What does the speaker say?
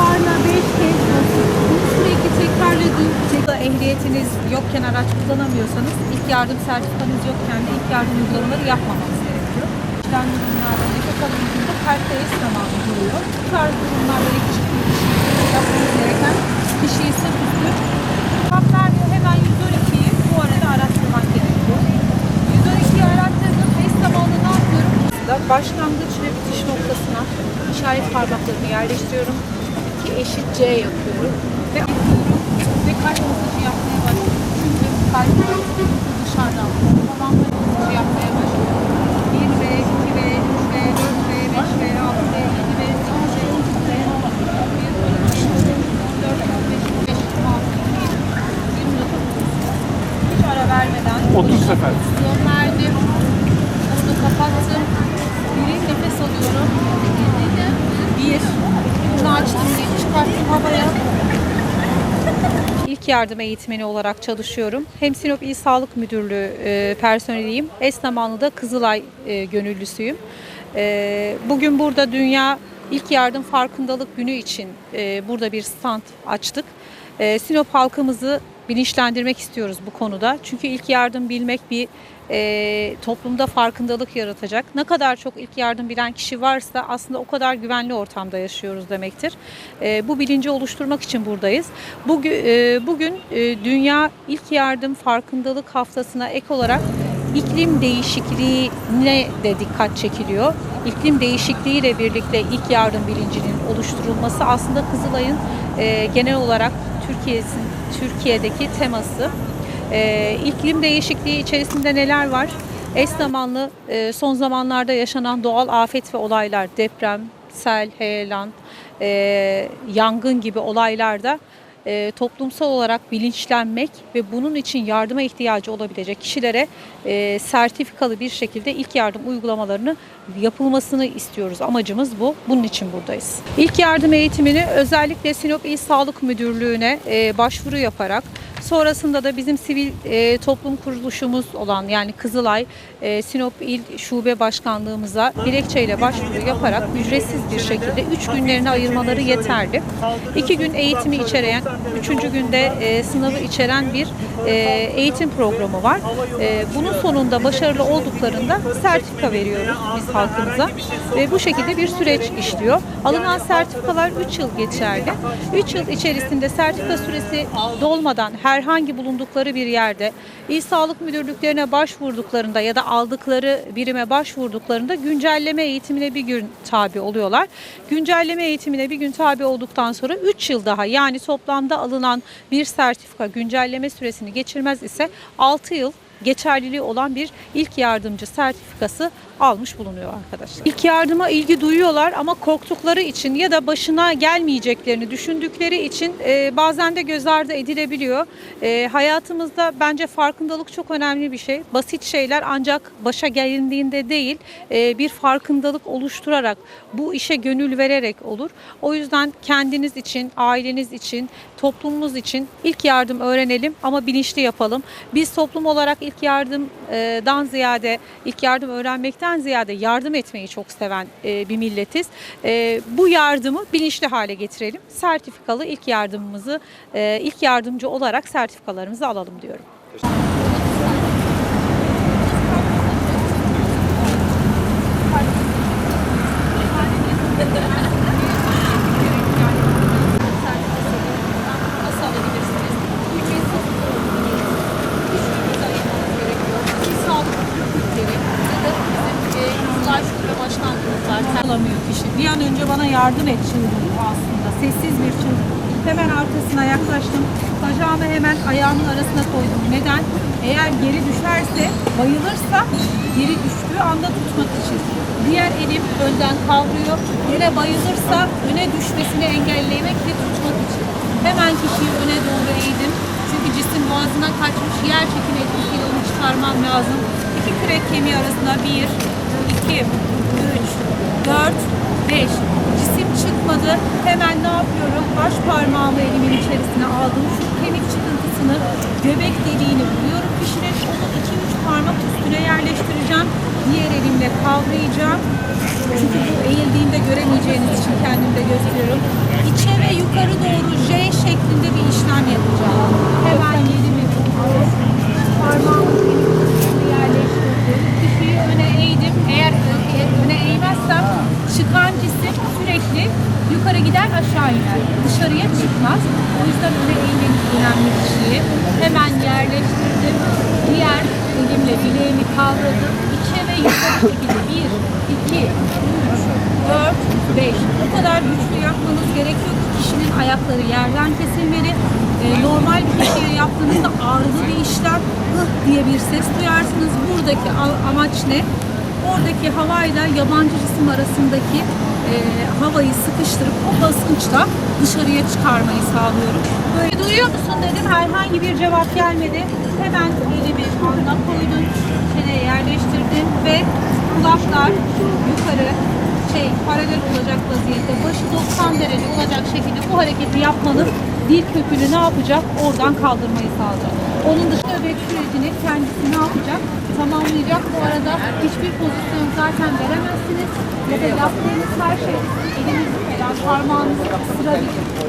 karla 5 kez. Bunu sürekli tekrarladığım ehliyetiniz yokken araç kullanamıyorsanız ilk yardım sertifikanız yokken de ilk yardım uygulamaları yapmamanız gerekiyor. İşlem durumlarda nefes alımında kalpte es zamanı duruyor. Bu tarz durumlarda yakışık bir kişi yapmanız gereken kişiyi sırt üstü cevap. Hemen 112'yi bu arada araştırmak gerekiyor. 112'yi araştırdım. Es zamanı? Başlangıç ve bitiş noktasına işaret parmaklarını yerleştiriyorum. Eşit C yapıyorum. Ve yapıyorum. Ve kalp masajı yapmaya başlıyorum. Çünkü kalp dışarıdan falan masajı yapmaya başlıyorum. 1 ve 2 ve 3 ve 4 ve 5 ve 6 ve 7 ve 8 ve 9 ve 14 15 hiç ara vermeden 30 sefer. Son yardım eğitmeni olarak çalışıyorum. Hem Sinop İl Sağlık Müdürlüğü e, personeliyim. Eş zamanlı da Kızılay e, gönüllüsüyüm. E, bugün burada Dünya İlk Yardım Farkındalık Günü için burada bir stand açtık. Sinop halkımızı bilinçlendirmek istiyoruz bu konuda. Çünkü ilk yardım bilmek bir e, toplumda farkındalık yaratacak. Ne kadar çok ilk yardım bilen kişi varsa aslında o kadar güvenli ortamda yaşıyoruz demektir. E, bu bilinci oluşturmak için buradayız. Bugün, e, bugün e, Dünya İlk Yardım Farkındalık Haftasına ek olarak iklim değişikliğine de dikkat çekiliyor. İklim değişikliğiyle birlikte ilk yardım bilincinin oluşturulması aslında Kızılay'ın e, genel olarak Türkiye'sin Türkiye'deki teması. E, iklim değişikliği içerisinde neler var? Eş zamanlı e, son zamanlarda yaşanan doğal afet ve olaylar, deprem, sel, heyelan, e, yangın gibi olaylarda e, toplumsal olarak bilinçlenmek ve bunun için yardıma ihtiyacı olabilecek kişilere e, sertifikalı bir şekilde ilk yardım uygulamalarını yapılmasını istiyoruz. Amacımız bu. Bunun için buradayız. İlk yardım eğitimini özellikle Sinop İl Sağlık Müdürlüğü'ne e, başvuru yaparak Sonrasında da bizim sivil e, toplum kuruluşumuz olan yani Kızılay e, Sinop İl Şube Başkanlığımıza dilekçeyle başvuru yaparak ücretsiz bir şekilde 3 günlerini ayırmaları yeterli. 2 gün eğitimi içeren, 3. günde e, sınavı içeren bir e, eğitim programı var. E, bunun sonunda başarılı olduklarında sertifika veriyoruz biz halkımıza ve bu şekilde bir süreç işliyor. Alınan sertifikalar 3 yıl geçerli. 3 yıl içerisinde sertifika süresi dolmadan herhangi bulundukları bir yerde İl Sağlık Müdürlüklerine başvurduklarında ya da aldıkları birime başvurduklarında güncelleme eğitimine bir gün tabi oluyorlar. Güncelleme eğitimine bir gün tabi olduktan sonra 3 yıl daha yani toplamda alınan bir sertifika güncelleme süresini geçirmez ise 6 yıl geçerliliği olan bir ilk yardımcı sertifikası almış bulunuyor arkadaşlar. İlk yardıma ilgi duyuyorlar ama korktukları için ya da başına gelmeyeceklerini düşündükleri için e, bazen de göz ardı edilebiliyor. E, hayatımızda bence farkındalık çok önemli bir şey. Basit şeyler ancak başa gelindiğinde değil e, bir farkındalık oluşturarak bu işe gönül vererek olur. O yüzden kendiniz için, aileniz için, toplumumuz için ilk yardım öğrenelim ama bilinçli yapalım. Biz toplum olarak ilk yardımdan ziyade ilk yardım öğrenmekten ziyade yardım etmeyi çok seven e, bir milletiz. E, bu yardımı bilinçli hale getirelim. Sertifikalı ilk yardımımızı e, ilk yardımcı olarak sertifikalarımızı alalım diyorum. Nasıl alabilirsiniz? Ücretsiz sağlık kulüpleri ya da bizim e, Kızılay Şube Başkanlığımız var. Alamıyor kişi. Bir an önce bana yardım et çığlığı aslında. Sessiz bir çığlık. Hemen arkasına yaklaştım. Bacağımı hemen ayağımın arasına koydum. Neden? Eğer geri düşerse, bayılırsa geri düştüğü anda tutmak için. Diğer elim önden kavruyor. Yine bayılırsa öne düşmesini engellemek ve tutmak için. Hemen kişiyi öne doğru eğdim. Çünkü cisim boğazından kaçmış yer çekimi etkisiyle onu çıkarmam lazım. İki kürek kemiği arasında bir, iki, üç, dört, çıkmadı. Hemen ne yapıyorum? Baş parmağımı elimin içerisine aldım. Şu kemik çıkıntısını, göbek deliğini buluyorum. Pişirip onu iki üç parmak üstüne yerleştireceğim. Diğer elimle kavrayacağım. Çünkü bu eğildiğinde göremeyeceğiniz için kendimde gösteriyorum. İçe ve yukarı doğru J şeklinde bir işlem yapacağım. Hemen elimi parmağımı yerleştirdim. Kişiyi öne eğdim. Eğer e, öne eğmezsem çıkan cisim sürekli yukarı iner. Dışarıya çıkmaz. O yüzden öne eğmeniz önemli kişiyi. Hemen yerleştirdim. Diğer elimle bileğimi kavradım. İçe ve yukarı şekilde. Bir, iki, üç, 4, 5. Bu kadar güçlü yapmanız gerekiyor ki kişinin ayakları yerden kesilmeli. Ee, normal bir kişiye yaptığınızda ağrılı bir işlem hıh diye bir ses duyarsınız. Buradaki amaç ne? Oradaki havayla yabancı cisim arasındaki e, havayı sıkıştırıp o basınçla dışarıya çıkarmayı sağlıyorum. Böyle duyuyor musun dedim herhangi bir cevap gelmedi. Hemen elimi alnına koydum, çeneye yerleştirdim ve kulaklar yukarı şey paralel olacak vaziyette başı 90 derece olacak şekilde bu hareketi yapmanız dil kökünü ne yapacak? Oradan kaldırmayı sağlayacak. Onun dışında öbek sürecini kendisi ne yapacak? Tamamlayacak. Bu arada hiçbir pozisyon zaten veremezsiniz. Ya da yaptığınız her şey elinizi falan parmağınızı ısırabilir.